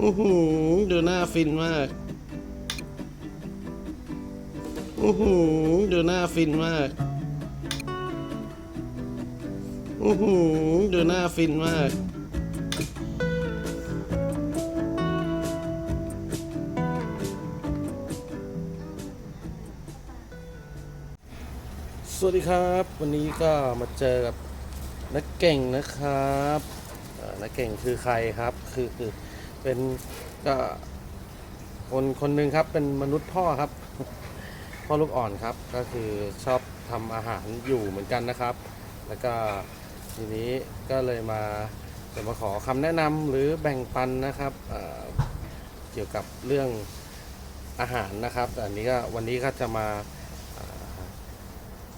อือหือดูหน้าฟินมากอือหือดูหน้าฟินมากอือหือดูหน้าฟินมากสวัสดีครับ วันนี้ก็มาเจอกับนักเก่งนะครับนักเก่งคือใครครับ คือคือ เป็นก็คนคนหนึ่งครับเป็นมนุษย์พ่อครับ พ่อลูกอ่อนครับก็คือชอบทำอาหารอยู่เหมือนกันนะครับ แล้วก็ทีนี้ก็เลยมาจะมาขอคำแนะนำหรือแบ่งปันนะครับเเกี่ยวกับเรื่องอาหารนะครับแต่อันนี้ก็วันนี้ก็จะมา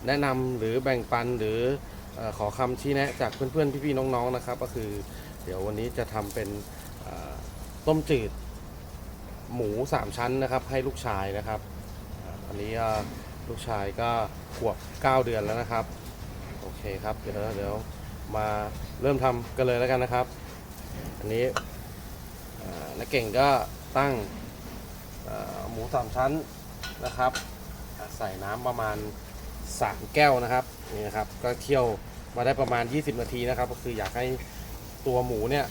แนะนำหรือแบ่งปันหรืออขอคำชี้แนะจากเพื่อนๆพี่ๆน้องๆนะครับ ก็คือเดี๋ยววันนี้จะทำเป็น ต้มจืด หมู3ชั้นนะครับ ให้ลูกชายนะครับอันนี้ลูกชายก็ขวบ9 เดือนแล้วนะครับ โอเคครับ เดี๋ยวเดี๋ยวมาเริ่มทำกันเลยแล้วกันนะครับ อันนี้นักเก่งก็ตั้งหมูสามชั้นนะครับ ใส่น้ำประมาณ 3 แก้วนะครับนี่นะครับ ก็เคี่ยวมาได้ประมาณ 20 นาทีนะครับ ก็คืออยากให้ตัวหมูเนี่ย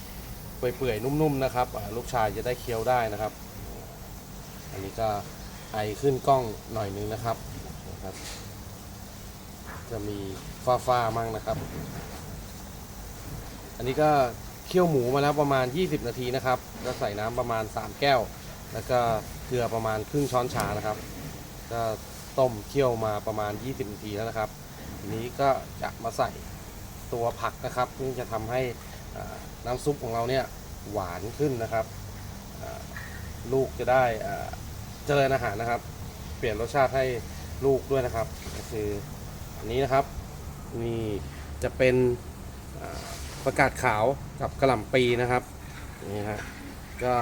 เปื่อยๆ นุ่มๆ นะครับลูกชายจะได้เคี้ยวได้นะครับ อันนี้ก็ไอขึ้นกล้องหน่อยนึงนะครับนะครับ จะมีฟ้าๆมั่งนะครับ อันนี้ก็เคี่ยวหมูมาแล้วประมาณ 20 นาทีนะครับก็ใส่น้ำประมาณ 3 แก้ว แล้วก็เกลือประมาณครึ่งช้อนชานะครับ ก็ต้มเคี่ยวมาประมาณ 20 นาทีแล้วนะครับ ทีนี้ก็จะมาใส่ตัวผักนะครับซึ่งจะทำให้ น้ำซุปของเราเนี่ยหวานขึ้นนะครับ ลูกจะได้เจริญอาหารนะครับ เปลี่ยนรสชาติให้ลูกด้วยนะครับก็คืออันนี้นะครับนี่จะเป็นประกาศขาวกับกระหล่ำปีนะครับนี่ฮะก็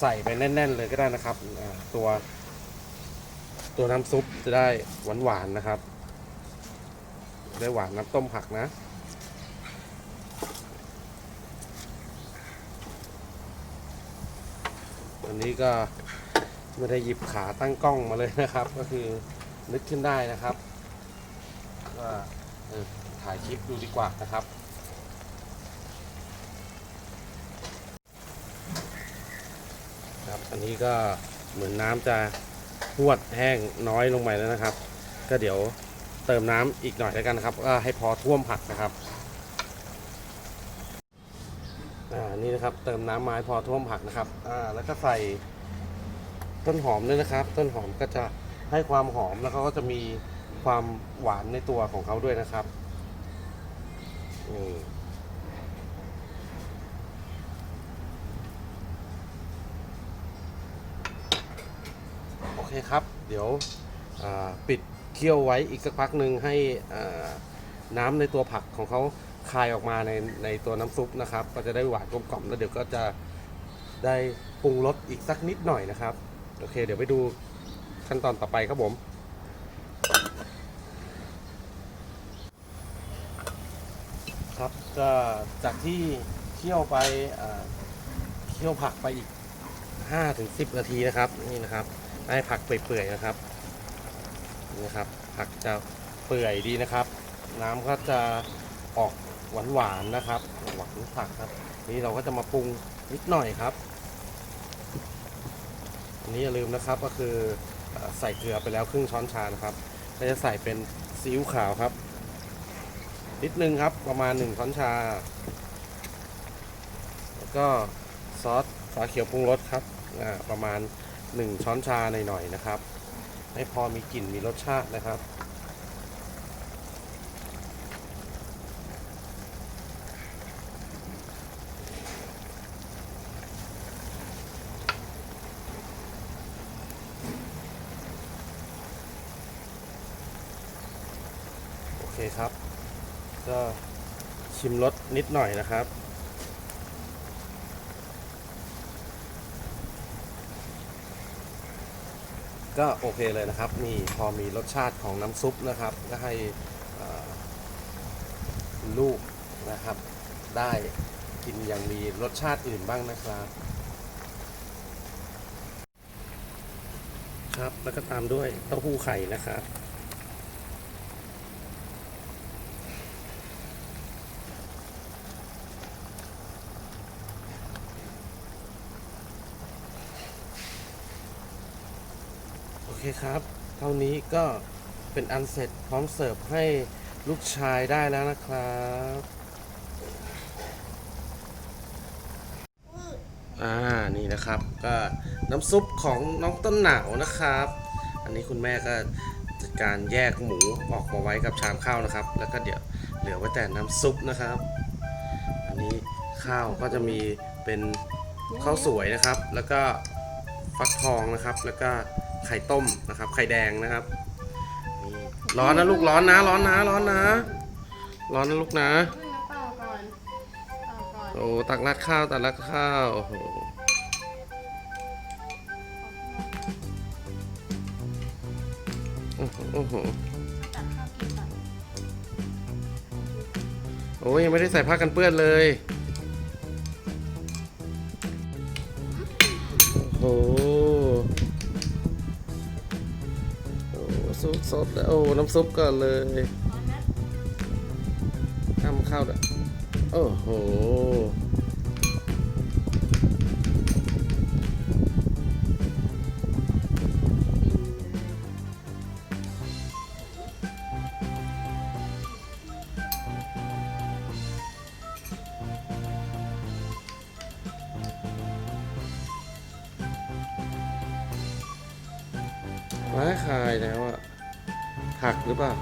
ใส่ไปแน่น ๆ เลยก็ได้นะครับตัว ตัวน้ำซุปจะได้หวานๆนะครับ ได้หวานน้ำต้มผักนะ วันนี้ก็ไม่ได้หยิบขาตั้งกล้องมาเลยนะครับ ก็คือนึกขึ้นได้นะครับว่าถ่ายคลิปดูดีกว่านะครับครับอันนี้ก็เหมือนน้ำจะหวดแห้งน้อยลงไปแล้วนะครับ ก็เดี๋ยวเติมน้ำอีกหน่อยแล้วกันนะครับก็ให้พอท่วมผักนะครับอ่า นะครับ เติมน้ำไม้พอท่วมผักนะครับ อ่า แล้วก็ใส่ต้นหอมด้วยนะครับ ต้นหอมก็จะให้ความหอมแล้วเขาก็จะมีความหวานในตัวของเขาด้วยนะครับนี่โอเคครับ เดี๋ยวปิดเคี่ยวไว้อีกสักพักหนึ่งให้น้ำในตัวผักของเขา คายออกมาในในตัวน้ำซุปนะครับ ก็จะได้หวานกลมกล่อมแล้วเดี๋ยวก็จะได้ปรุงรสอีกสักนิดหน่อยนะครับ โอเค เดี๋ยวไปดูขั้นตอนต่อไปครับผมครับก็จากที่เคี่ยวไปเคี่ยวผักไปอีก5ถึง10 นาทีนะครับนี่นะครับ ให้ผักเปื่อยๆนะครับนี่นะครับ ผักจะเปื่อยดีนะครับ น้ำก็จะออก หวานๆนะครับหวานผักครับ นี่เราก็จะมาปรุงนิดหน่อยครับอันนี้อย่าลืมนะครับก็คือใส่เกลือไปแล้วครึ่งช้อนชานะครับก็จะใส่เป็นซีอิ๊วขาวครับ นิดนึงครับประมาณ 1 ช้อนชา แล้วก็ซอสฝาเขียวปรุงรสครับประมาณ 1 ช้อนชาหน่อยๆนะครับ ให้พอมีกลิ่นมีรสชาตินะครับ เคครับ ก็ชิมรสนิดหน่อยนะครับ ก็โอเคเลยนะครับมีพอมีรสชาติของน้ำซุปนะครับ ก็ให้ลูกนะครับ ได้กินอย่างมีรสชาติอื่นบ้างนะครับ ครับแล้วก็ตามด้วยเต้าหู้ไข่นะครับ เคครับ เท่านี้ก็เป็นอันเสร็จพร้อมเสิร์ฟให้ลูกชายได้แล้วนะครับอ่านี่นะครับก็น้ำซุปของน้องต้นหนาวนะครับ อันนี้คุณแม่ก็จัดการแยกหมูออกมาไว้กับชามข้าวนะครับ แล้วก็เดี๋ยวเหลือไว้แต่น้ำซุปนะครับ อันนี้ข้าวก็จะมีเป็นข้าวสวยนะครับ แล้วก็ฟักทองนะครับแล้วก็ ไข่ต้มนะครับ ไข่แดงนะครับนี่ร้อนนะลูกร้อนนะ ร้อนนะ ร้อนนะ ร้อนนะลูกนะเพิ่งน้ำเปล่าก่อนเปล่าก่อนโอ้ตักราดข้าวตักราดข้าวโอ้โหโอ้โหโอ้โหตักข้าวกินก่อนโอ้ยยังไม่ได้ใส่ผ้ากันเปื้อนเลย ซุปสดโอ้น้ำซุปก่อนเลยร้อนนะทำข้าวด้วยโอ้โหไม้คายแล้วอะ หักหรือเปล่า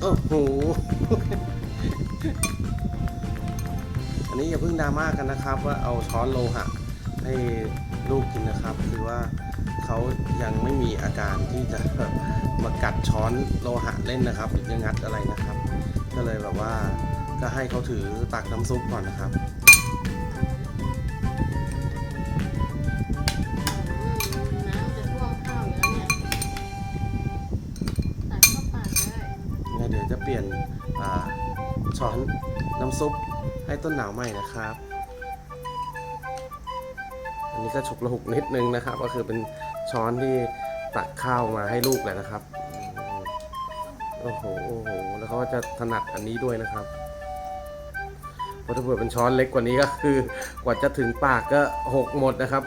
โอ้โห อันนี้อย่าเพิ่งดราม่ากันนะครับ ว่าเอาช้อนโลหะให้ลูกกินนะครับ คือว่าเขายังไม่มีอาการที่จะมากัดช้อนโลหะเล่นนะครับหรือจะงัดอะไรนะครับ ก็เลยแบบว่าก็ให้เขาถือตักน้ำซุปก่อนนะครับ ช้อนน้ำซุปให้ต้นหนาวใหม่นะครับ อันนี้ก็ฉุกละหุกนิดนึงนะครับ ก็คือเป็นช้อนที่ตักข้าวมาให้ลูกแหละนะครับ โอ้โห โอ้โห แล้วเขาก็จะถนัดอันนี้ด้วยนะครับเพราะถ้าเผื่อเป็นช้อนเล็กกว่านี้ก็คือ กว่าจะถึงปากก็หกหมดนะครับ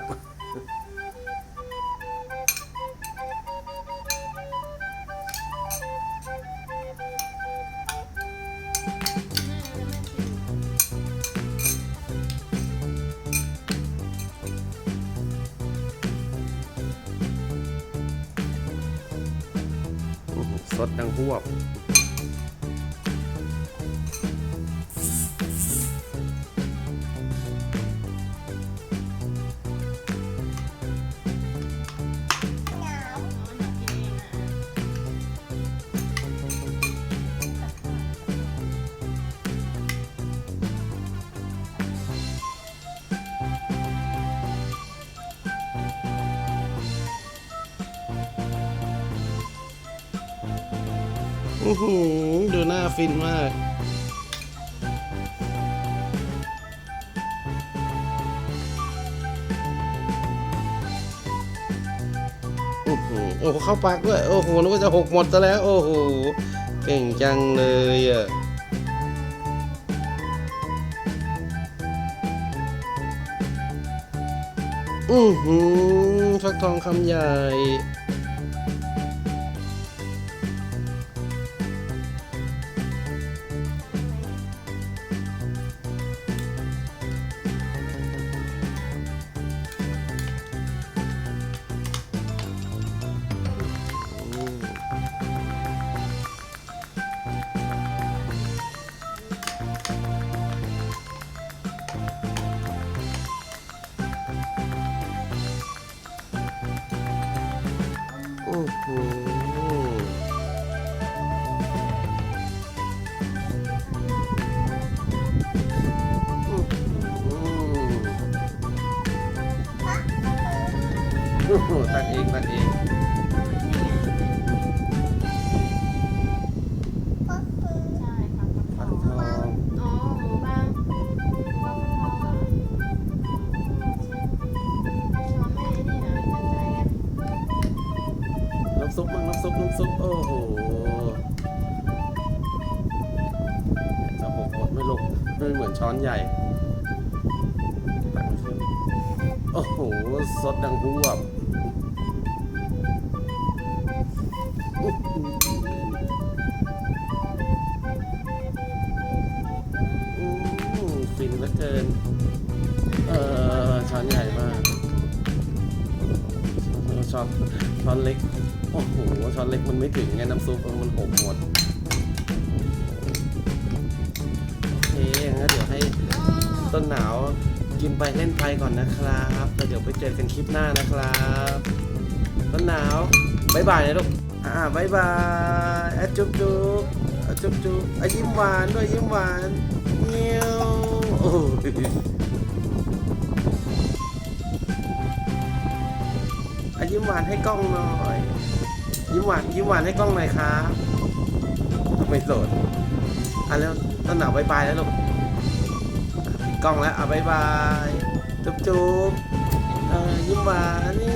รถดังพวก อื้อหือดูหน้าฟินมาก อื้อหือโอ้โหเข้าปากด้วย โอ้โหนึกว่าจะหกหมดซะแล้ว โอ้โห เก่งจังเลยอะอือหือฟักทองคำใหญ่ อื้ ซุปโอ้โหจะหกหดไม่ลงไม่เหมือนช้อนใหญ่โอ้โหสดดังรวบอื้อหืออื้อฟินเหลือเกิน เออช้อนใหญ่มาก ชอนช้อนเล็ก โอ้โหช้อนเล็กมันไม่ถึงไงน้ำซุปมันหกหมดโอเคงั้นเดี๋ยวให้ต้นหนาวกินไปเล่นไปก่อนนะครับแล้วเดี๋ยวไปเจอกันคลิปหน้านะครับ ต้นหนาวบายบายนะลูก อ่าบายบายอะจุ๊บจุ๊บอะจุ๊บจุ๊บอะยิ้มหวานด้วยยิ้มหวานเงี้ยวโอ้ยิ้มหวานให้กล้องหน่อย ยิ้มหวานยิ้มหวานให้กล้องหน่อยครับไม่โสดอะแล้วต้นหนาวบายบายแล้วลูกปิดกล้องแล้วอะบายบายจุ๊บจุ๊บเออยิ้มหวานนี่